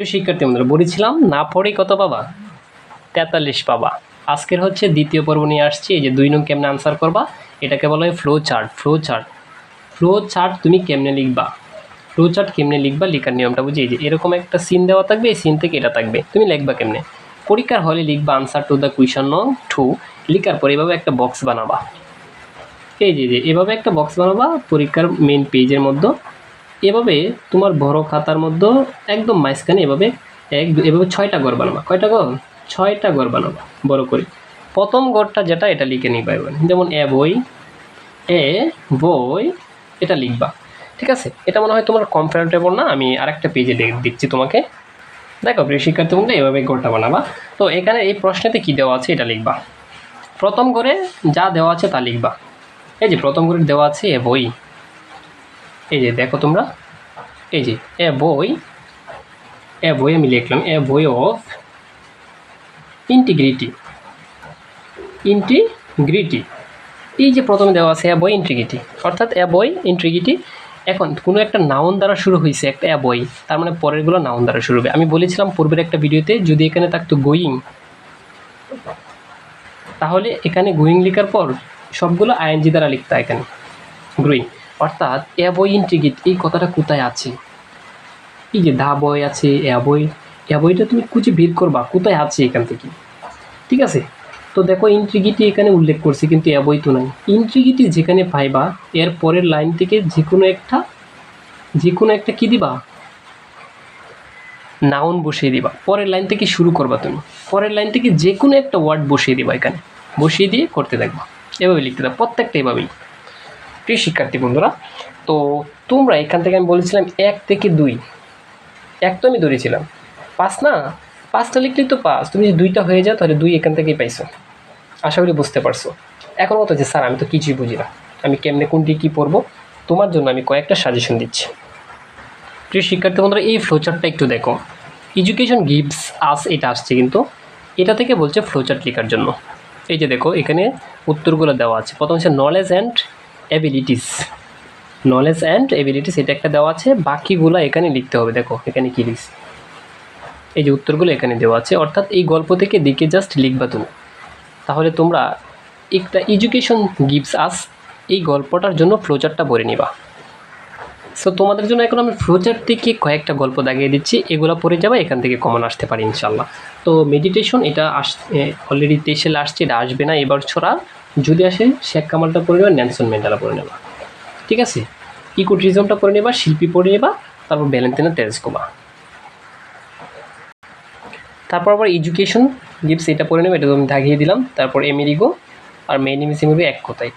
শিক্ষার্থী বন্ধুরা, বলেছিলাম, না পড়ে কত পাবা? তেতাল্লিশ পাবা। আজকের হচ্ছে দ্বিতীয় পর্ব নিয়ে আসছি, এই যে দুই নং কেমনে আনসার করবা? এটাকে বলা হয় flow chart flow chart flow chart তুমি কেমনে লিখবা? ফ্লো চার্ট কেমনে লিখবা? লেখার নিয়মটা বুঝি যে এরকম একটা সিন দেওয়া থাকবে, এই সিন থেকে এটা থাকবে। তুমি লিখবা কেমনে? পরীক্ষার হলে লিখবা আনসার টু দ্য কুয়েশন নং টু লিখার পরে এভাবে একটা বক্স বানাবা। এই যে এভাবে একটা বক্স বানাবা পরীক্ষার মেন পেজের মধ্যে। এভাবে তোমার বড় খাতার মধ্যে একদম মাঝখানে এভাবে এক এভাবে ছয়টা ঘর বানাবা। কয়টা ঘর ছয়টা ঘর বানাবা, বড় করে। প্রথম ঘরটা যেটা, এটা লিখে নিবা এবার। যেমন এ বই এ বই, এটা লিখবা। ঠিক আছে? এটা মনে হয় তোমার কমফোর্টেবল না? আমি আরেকটা পেজে দিচ্ছি তোমাকে। দেখো, প্রিয় শিক্ষার্থী বন্ধু এভাবে ঘরটা বানাবা। তো এখানে এই প্রশ্নেতে কি দেওয়া আছে, এটা লিখবা। প্রথম ঘরে যা দেওয়া আছে তা লিখবা। এই যে প্রথম ঘরে দেওয়া আছে এ বই। এই যে দেখো তোমরা, এই যে এ বই এ বই আমি লিখলাম, এ বই অফ ইন্টিগ্রিটি ইন্টিগ্রিটি। এই যে প্রথমে দেওয়া আছে এ বই, ইন্টিগ্রিটি। অর্থাৎ এ বই, ইন্টিগ্রিটি, এখন কোনো একটা নাউন দ্বারা শুরু হয়েছে একটা বই, তার মানে পরেরগুলো নাউন দ্বারা শুরু হবে। আমি বলেছিলাম পূর্বের একটা ভিডিওতে, যদি এখানে থাকতো গোয়িং তাহলে এখানে গোয়িং লেখার পর সবগুলো আইএনজি দ্বারা লিখতে এখানে গ্রোয়িং অর্থাৎ বই ইন্টিগ্রিট, এই কথাটা কোথায় আছে? এই যে দা বই আছে, এ বইটা তুমি খুঁজে বের করবা, কোথায় আছে এখান থেকে? ঠিক আছে? তো দেখো ইন্ট্রিগিটি এখানে উল্লেখ করছি, কিন্তু বই তো নাই। ইন্ট্রিগিটি যেখানে পাইবা, এর পরের লাইন থেকে যে কোনো একটা যে কোনো একটা কি দিবা? নাউন বসিয়ে দিবা। পরের লাইন থেকে শুরু করবা তুমি। পরের লাইন থেকে যে কোনো একটা ওয়ার্ড বসিয়ে দিবা এখানে। বসিয়ে দিয়ে করতে থাকবা। এভাবে লিখতে দাও প্রত্যেকটা এভাবেই। প্রিয় শিক্ষার্থী বন্ধুরা, তো তোমরা এখান থেকে আমি বলেছিলাম এক থেকে দুই। এক তো আমি ধরেছিলাম। পাঁচ না? পাঁচটা লিখলেই তো পাঁচ। তুমি যদি দুইটা হয়ে যাও, তাহলে দুই এখান থেকেই পাইছো। আশা করি বুঝতে পারছ। এখন মতো যে স্যার, আমি তো কিছুই বুঝি না। আমি কেমনে, কোনটি কী পড়ব? তোমার জন্য আমি কয়েকটা সাজেশন দিচ্ছি। প্রিয় শিক্ষার্থী বন্ধুরা, এই ফ্লোচার্টটা একটু দেখো। এডুকেশন গিভস আস এটা আসছে কিন্তু, এটা থেকে বলছে ফ্লোচার্ট লেখার জন্য। এই যে দেখো, এখানে উত্তরগুলো দেওয়া আছে। প্রথম হচ্ছে knowledge and abilities knowledge and abilities এটা একটা দেওয়া আছে। বাকিগুলো এখানে লিখতে হবে, দেখো, এখানে কী লিখছি? এই যে উত্তরগুলো এখানে দেওয়া আছে। অর্থাৎ এই গল্প থেকে দিকে জাস্ট লিখবা তুমি। তাহলে তোমরা একটা এডুকেশন গিভস আস এই গল্পটার জন্য ফ্লোচারটা ভরে নিবা। সো তোমাদের জন্য এখন আমি ফ্লোচার থেকে কয়েকটা গল্প দাগিয়ে দিচ্ছি। এগুলো পড়ে যাবে, এখান থেকে কমন আসতে পারে ইনশাল্লাহ তো মেডিটেশন এটা আস অলরেডি তেইশে আসছে এটা আসবে না, এবার ছড়া। যদি আসে, শেখ কামালটা পড়ে নেবা ন্যানসন মেন্ডালা পড়ে নেবা। ঠিক আছে? ইকোট্রিজমটা পড়ে নেবা, শিল্পী পড়ে নেবা, তারপর ভ্যালেন্টিনা তেরেসকোবা তারপর আবার এডুকেশন গিভস এটা পড়ে নেবে, এটা আমি দাগিয়ে দিলাম। তারপর এমেরিগো আর মেইন ইমিসিমিবি এক কথায়।